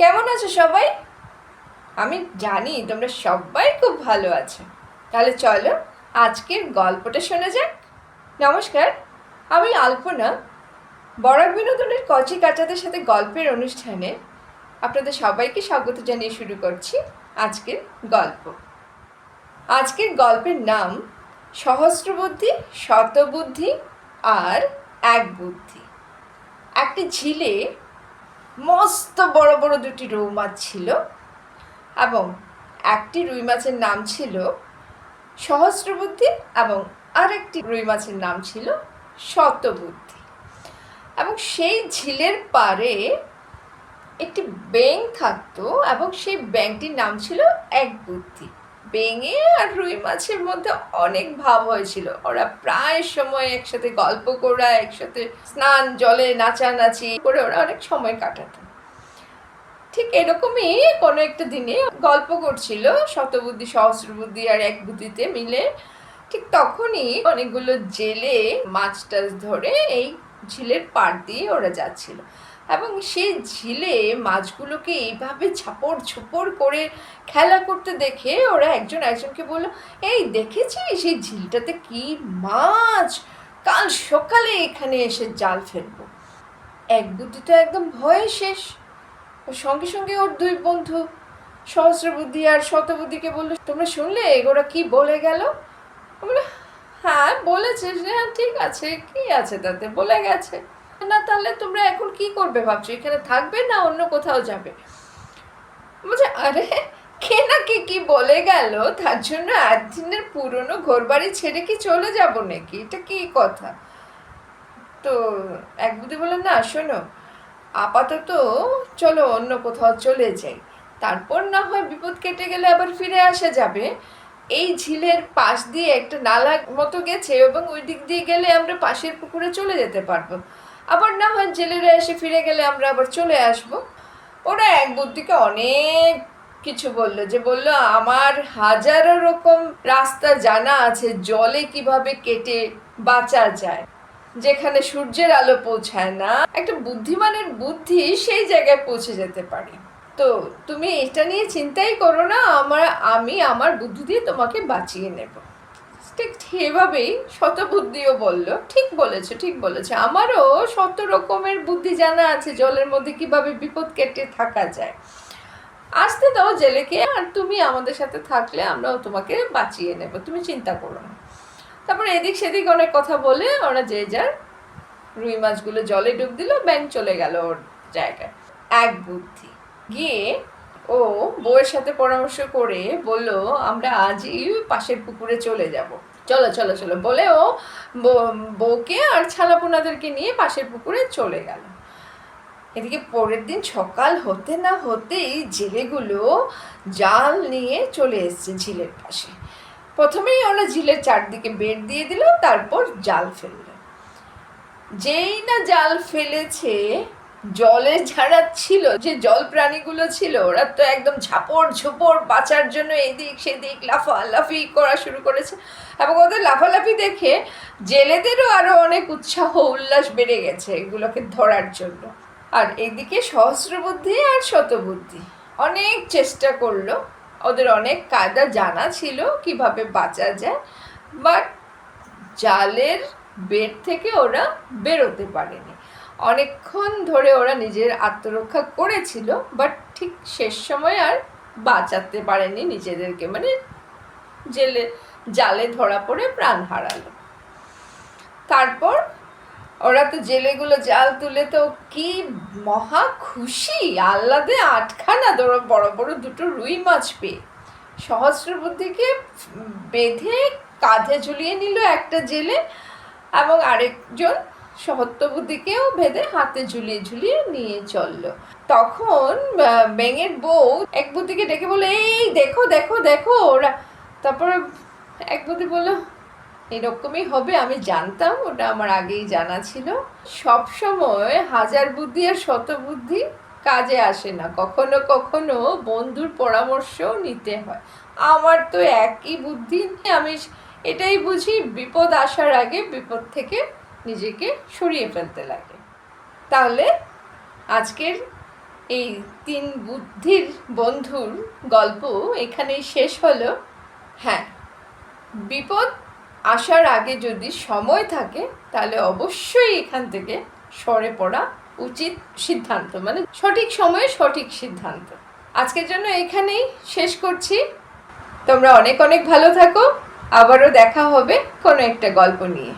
কেমন আছো সবাই? আমি জানি তোমরা সবাই খুব ভালো আছো। তাহলে চলো আজকের গল্পটা শোনা যাক। নমস্কার, আমি আলপনা। বরাক বিনোদনের কচি কাচাদের সাথে গল্পের অনুষ্ঠানে আপনাদের সবাইকে স্বাগত জানিয়ে শুরু করছি আজকের গল্প। আজকের গল্পের নাম সহস্রবুদ্ধি, শতবুদ্ধি আর এক বুদ্ধি একটি ঝিলে মস্ত বড় বড় দুটি রৌ মাছ ছিল এবং একটি রুই মাছের নাম ছিল সহস্রবুদ্ধি এবং আরেকটি রুই মাছের নাম ছিল শতবুদ্ধি। এবং সেই ঝিলের পারে একটি ব্যাং থাকতো এবং সেই ব্যাংটির নাম ছিল এক বুদ্ধি বেঙে আর রুই মাছের মধ্যে অনেক ভাব হয়েছিল। ওরা প্রায় সময় একসাথে গল্প করা, একসাথে স্নান, জলে নাচানাচি করে ওরা অনেক সময় কাটাতো। ঠিক এরকমই কোনো একটা দিনে গল্প করছিল শতবুদ্ধি, সহস্রবুদ্ধি আর এক বুদ্ধিতে মিলে। ঠিক তখনই অনেকগুলো জেলে মাছ টাছ ধরে এই ঝিলের পাড় দিয়ে ওরা যাচ্ছিল। এবং সেই ঝিলে মাছগুলোকে এইভাবে ঝাপড় ঝুপড় করে খেলা করতে দেখে ওরা একজন একজনকে বলল, এই দেখেছিস সেই ঝিলটাতে কি মাছ? কাল সকালে এখানে এসে জাল ফেলব। এক বুদ্ধি তো একদম ভয়ে শেষ। ওর সঙ্গে সঙ্গে ওর দুই বন্ধু সহস্রবুদ্ধি আর শতবুদ্ধিকে বলল, তোমরা শুনলে? ওরা কি বলে গেল? বলে হ্যাঁ বলেছে। যে হ্যাঁ ঠিক আছে। কি আছে তাতে? বলে গেছে। না, তাহলে তোমরা এখন কি করবে ভাবছ? এখানে থাকবে না অন্য কোথাও যাবে? বলছে, আরে, কে না কে কি বলে গেল? তার জন্য একদিনের পুরনো ঘর বাড়ি ছেড়ে কি চলে যাব নাকি? এটা কি কথা? তো এক বুদ্ধি বলে না, শোনো, আপাতত চলো অন্য কোথাও চলে যাই। তারপর না হয় বিপদ কেটে গেলে আবার ফিরে আসা যাবে। এই ঝিলের পাশ দিয়ে একটা নালা মতো গেছে এবং ওই দিক দিয়ে গেলে আমরা পাশের পুকুরে চলে যেতে পারব। আবার না হয় জেলেরা এসে ফিরে গেলে আমরা আবার চলে আসব। ওরা এক বুদ্ধিকে অনেক কিছু বলল, যে বলল, আমার হাজারো রকম রাস্তা জানা আছে জলে কীভাবে কেটে বাঁচা যায়, যেখানে সূর্যের আলো পৌঁছায় না। একটা বুদ্ধিমানের বুদ্ধি সেই জায়গায় পৌঁছে যেতে পারে। তো তুমি এটা নিয়ে চিন্তাই করো না, আমার, আমি আমার বুদ্ধি দিয়ে তোমাকে বাঁচিয়ে নেব। ঠিক এভাবেই শতবুদ্ধিও বলল, ঠিক বলেছে ঠিক বলেছে। আমারও শত রকমের বুদ্ধি জানা আছে, জলের মধ্যে কীভাবে বিপদ কেটে থাকা যায়। আসতে দাও জেলেকে, আর তুমি আমাদের সাথে থাকলে আমরাও তোমাকে বাঁচিয়ে নেব, তুমি চিন্তা করো না। তারপর এদিক সেদিক অনেক কথা বলে ওরা যে যার রুই মাছগুলো জলে ডুব দিল ব্যাংক চলে গেল ওর জায়গায়। এক বুদ্ধি। গিয়ে ও বউয়ের সাথে পরামর্শ করে বলল, আমরা আজই পাশের পুকুরে চলে যাব। চলো চলো চলো বলে ও বউ- বউকে আর ছালাপোনাদেরকে নিয়ে পাশের পুকুরে চলে গেল। এদিকে পরের দিন সকাল হতে না হতেই জেলেগুলো জাল নিয়ে চলে এসছে ঝিলের পাশে। প্রথমেই ওরা ঝিলের চারদিকে বেড় দিয়ে দিল, তারপর জাল ফেলল। যেই না জাল ফেলেছে জলে যারা ছিল, যে জল প্রাণীগুলো ছিল, ওরা তো একদম ঝাপড় ঝোপড় বাঁচার জন্য এদিক সেদিক লাফালাফি করা শুরু করেছে। এবং ওদের লাফালাফি দেখে জেলেদেরও আরও অনেক উৎসাহ উল্লাস বেড়ে গেছে এগুলোকে ধরার জন্য। আর এদিকে সহস্রবুদ্ধি আর শতবুদ্ধি অনেক চেষ্টা করল। ওদের অনেক কায়দা জানা ছিল কীভাবে বাঁচা যায়, বাট জালের বেড থেকে ওরা বেরোতে পারেনি। অনেকক্ষণ ধরে ওরা নিজের আত্মরক্ষা করেছিল বাট ঠিক শেষ সময় আর বাঁচাতে পারেনি নিজেদেরকে। মানে জেলে, জালে ধরা পড়ে প্রাণ হারালো। তারপর ওরা তো জেলেগুলো জাল তুলে তো কি মহা খুশি! আহ্লাদে আটখানা ধরো বড় বড় দুটো রুই মাছ পেয়ে। সহস্রবুদ্ধিকে বেঁধে কাঁধে ঝুলিয়ে নিল একটা জেলে এবং আরেকজন সহত্ববুদ্ধিকেও ভেদে হাতে ঝুলিয়ে ঝুলিয়ে নিয়ে চলল। তখন ব্যাঙের বউ এক বুদ্ধিকে ডেকে বলে এই দেখো দেখো দেখো ওরা। তারপরে এক বুদ্ধি বলল, এরকমই হবে, আমি জানতাম, ওটা আমার আগেই জানা ছিল। সব সময় হাজার বুদ্ধি আর শত বুদ্ধি কাজে আসে না। কখনো কখনো বন্ধুর পরামর্শও নিতে হয়। আমার তো একই বুদ্ধি, আমি এটাই বুঝি, বিপদ আসার আগে বিপদ থেকে নিজেকে সরিয়ে ফেলতে লাগে। তাহলে আজকের এই তিন বুদ্ধির বন্ধুর গল্প এখানেই শেষ হলো। হ্যাঁ বিপদ আসার আগে যদি সময় থাকে, তাহলে অবশ্যই এখান থেকে সরে পড়া উচিত সিদ্ধান্ত। মানে সঠিক সময়ে সঠিক সিদ্ধান্ত। আজকের জন্য এখানেই শেষ করছি। তোমরা অনেক অনেক ভালো থাকো। আবারও দেখা হবে কোনো একটা গল্প নিয়ে।